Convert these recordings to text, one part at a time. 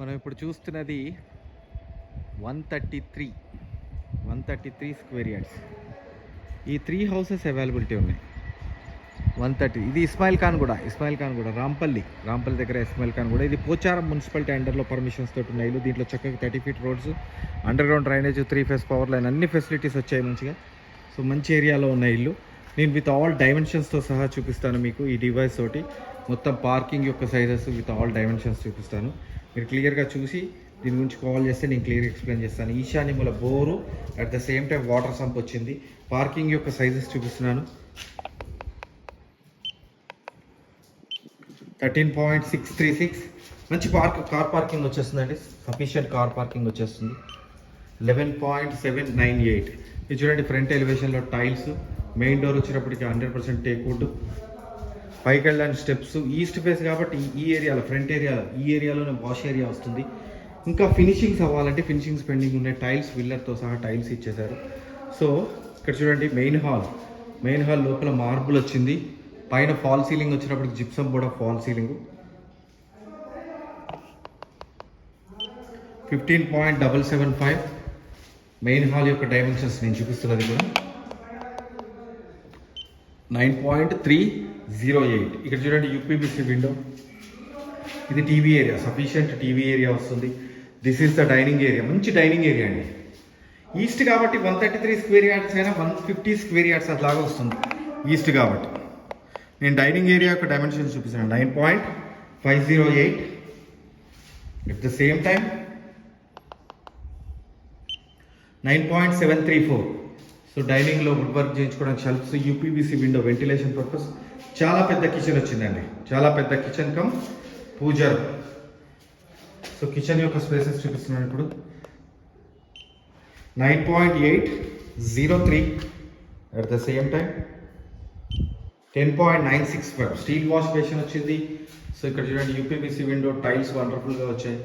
మనం ఇప్పుడు చూస్తున్నది one thirty three one thirty three square yards. ఈ త్రీ హౌసెస్ అవైలబిలిటీ ఉన్నాయి. వన్ థర్టీ ఇది ఇస్మాయిల్ ఖాన్ కూడా ఇస్మాయిల్ ఖాన్ కూడా రాంపల్లి రాంపల్లి దగ్గర ఇస్మాయిల్ ఖాన్ కూడా. ఇది పోచారం మున్సిపాలిటీ అండర్లో పర్మిషన్స్ తోటి ఉన్నాయి. ఇల్లు దీంట్లో చక్కగా thirty feet roads underground drainage three phase power line అన్ని ఫెసిలిటీస్ వచ్చాయి మంచిగా. సో మంచి ఏరియాలో ఉన్న ఇల్లు. నేను విత్ ఆల్ డైమెన్షన్స్తో సహా చూపిస్తాను మీకు ఈ డివైస్ తోటి. మొత్తం పార్కింగ్ యొక్క సైజెస్ విత్ ఆల్ డైమెన్షన్స్ చూపిస్తాను. మీరు క్లియర్గా చూసి దీని గురించి కాల్ చేస్తే నేను క్లియర్గా ఎక్స్ప్లెయిన్ చేస్తాను. ఈశాన్యముల bore at the same time water sump వచ్చింది. పార్కింగ్ యొక్క సైజెస్ చూపిస్తున్నాను. Thirteen point six three six మంచి పార్క్ కార్ పార్కింగ్ వచ్చేస్తుందండి. సఫిషియంట్ కార్ పార్కింగ్ వచ్చేస్తుంది. Eleven point seven nine eight ఇది చూడండి ఫ్రంట్ ఎలివేషన్లో టైల్స్ మెయిన్ డోర్ వచ్చినప్పటికి హండ్రెడ్ పర్సెంట్ టేక్వుడ్ పైకి వెళ్ళడానికి స్టెప్స్ ఈస్ట్ ఫేస్ కాబట్టి ఈ ఏరియాలో ఫ్రంట్ ఏరియా ఈ ఏరియాలోనే వాష్ ఏరియా వస్తుంది. ఇంకా ఫినిషింగ్స్ అవ్వాలంటే ఫినిషింగ్స్ పెండింగ్ ఉన్నాయి. టైల్స్ విల్లర్తో సహా టైల్స్ ఇచ్చేశారు. సో ఇక్కడ చూడండి మెయిన్ హాల్. మెయిన్ హాల్ లోపల మార్బుల్ వచ్చింది. పైన ఫాల్ సీలింగ్ వచ్చినప్పటికి జిప్సమ్ కూడా fall ceiling. Fifteen point double seven five main hall యొక్క డైమెన్షన్స్ నేను చూపిస్తున్నది కూడా. Nine point three zero eight. ఇక్కడ చూడండి యూపీబీసీ విండో ఇది TV area sufficient TV area వస్తుంది. This is the dining area మంచి డైనింగ్ ఏరియా అండి. ఈస్ట్ కాబట్టి one thirty three square yards అయినా వన్ ఫిఫ్టీ స్క్వేర్ యార్డ్స్ అట్లాగా వస్తుంది. ఈస్ట్ కాబట్టి. నేను డైనింగ్ ఏరియా యొక్క డైమెన్షన్స్ చూపిస్తాను. Nine point five zero eight. At the same time nine point seven three four. So డైనింగ్లో wood work చేయించుకోవడానికి shelves UPVC window ventilation purpose చాలా పెద్ద కిచెన్ వచ్చిందండి. చాలా పెద్ద కిచెన్ కమ్ పూజర్ సో కిచెన్ యొక్క స్పేసెస్ చూపిస్తున్నాను ఇప్పుడు. Nine point eight zero three at the same time ten point nine six five steel wash basin వచ్చింది. సో ఇక్కడ చూడండి యూపీబీసీ విండో టైల్స్ వండర్ఫుల్గా వచ్చాయి.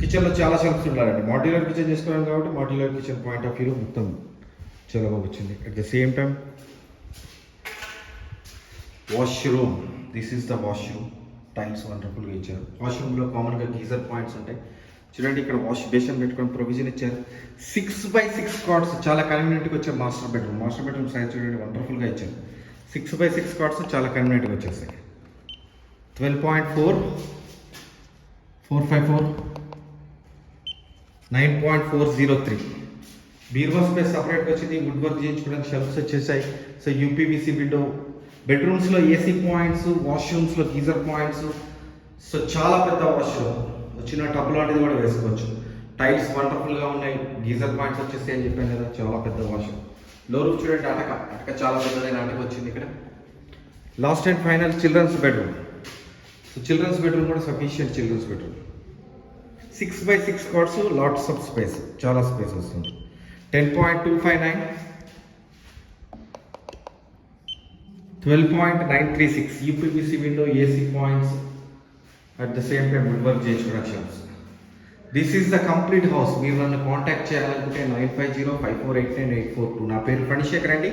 కిచెన్లో చాలా షెల్ఫ్స్ ఉండాలండి మాడ్యులర్ కిచెన్ చేసుకోవాలి కాబట్టి మాడ్యులర్ కిచెన్ పాయింట్ ఆఫ్ వ్యూలో మొత్తం చాలా బాగా వచ్చింది at the same time washroom this is the washroom tiles వండర్ఫుల్గా ఇచ్చారు వాష్రూమ్లో కామన్గా గీజర్ పాయింట్స్ ఉంటాయి. చూడండి ఇక్కడ వాష్ బేషన్ పెట్టుకొని ప్రొవిజన్ ఇచ్చారు. సిక్స్ బై సిక్స్ కార్డ్స్ చాలా కన్వీనియంట్గా వచ్చే master bedroom master bedroom size చూడండి వండర్ఫుల్గా ఇచ్చారు. సిక్స్ బై సిక్స్ కార్డ్స్ చాలా కన్వీనియంట్గా వచ్చేసాయి twelve point four four five four nine point four zero three. బీర్వా space సపరేట్గా వచ్చింది వుడ్ వర్క్ చేయించుకోవడానికి షెల్ఫ్స్ వచ్చేసాయి సో యూపీవీసీ విండో బెడ్రూమ్స్లో ఏసీ పాయింట్స్ వాష్రూమ్స్లో గీజర్ పాయింట్స్. సో చాలా పెద్ద వాష్రూమ్. వచ్చిన టబ్ లాంటిది కూడా వేసుకోవచ్చు. టైల్స్ వండర్ఫుల్గా ఉన్నాయి. గీజర్ పాయింట్స్ వచ్చేసి అని చెప్పాను కదా చాలా పెద్ద వాష్రూమ్. లో రూమ్ చూడండి అటక అటక చాలా పెద్దదైన అటక వచ్చింది ఇక్కడ. Last and final children's bedroom. So children's bedroom కూడా sufficient children's bedroom. Six by six cards lots of space చాలా స్పేస్ వస్తుంది. Ten point two five nine twelve point nine three six UPVC window AC points at the same time wood work చేసి productions this is the complete house మీరు నన్ను contact చేయాలనుకుంటే nine five zero five four eight nine eight four two నా పేరు ఫణిశేఖర్ అండి.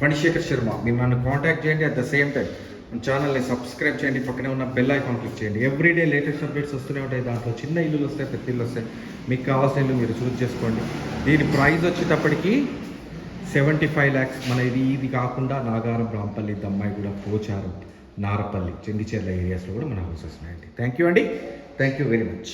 ఫణిశేఖర్ శర్మ. మీరు నన్ను contact చేయండి అట్ ద సేమ్ టైం మన ఛానల్ని సబ్స్క్రైబ్ చేయండి. పక్కనే ఉన్న బెల్ ఐకాన్ క్లిక్ చేయండి. ఎవ్రీడే లేటెస్ట్ అప్డేట్స్ వస్తూనే ఉంటాయి. దాంట్లో చిన్న ఇల్లులు వస్తాయి పెద్ద ఇల్లు వస్తాయి. మీకు కావాల్సిన ఇల్లు మీరు చూస్ చేసుకోండి. దీని ప్రైస్ వచ్చేటప్పటికి సెవెంటీ ఫైవ్ ల్యాక్స్ మన ఇది ఇది కాకుండా నాగారం రాంపల్లి దమ్మాయిగూడ పోచారం నారపల్లి చెండిచెర్ల ఏరియాస్లో కూడా మన హౌసెస్ ఉన్నాయండి. థ్యాంక్ యూ అండి. Thank you very much